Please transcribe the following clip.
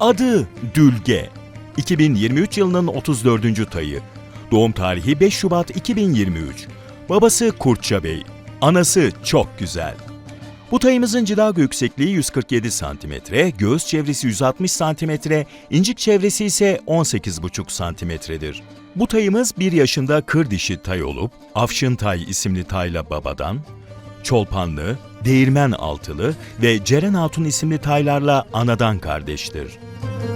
Adı Dülge. 2023 yılının 34. tayı. Doğum tarihi 5 Şubat 2023. Babası Kurtça Bey. Anası çok güzel. Bu tayımızın cilago yüksekliği 147 cm, göğüs çevresi 160 cm, incik çevresi ise 18,5 cm'dir. Bu tayımız 1 yaşında kır dişi tay olup, Afşın Tay isimli tayla babadan, Çolpanlı, Değirmen Altılı ve Ceren Hatun isimli taylarla anadan kardeştir. Thank you.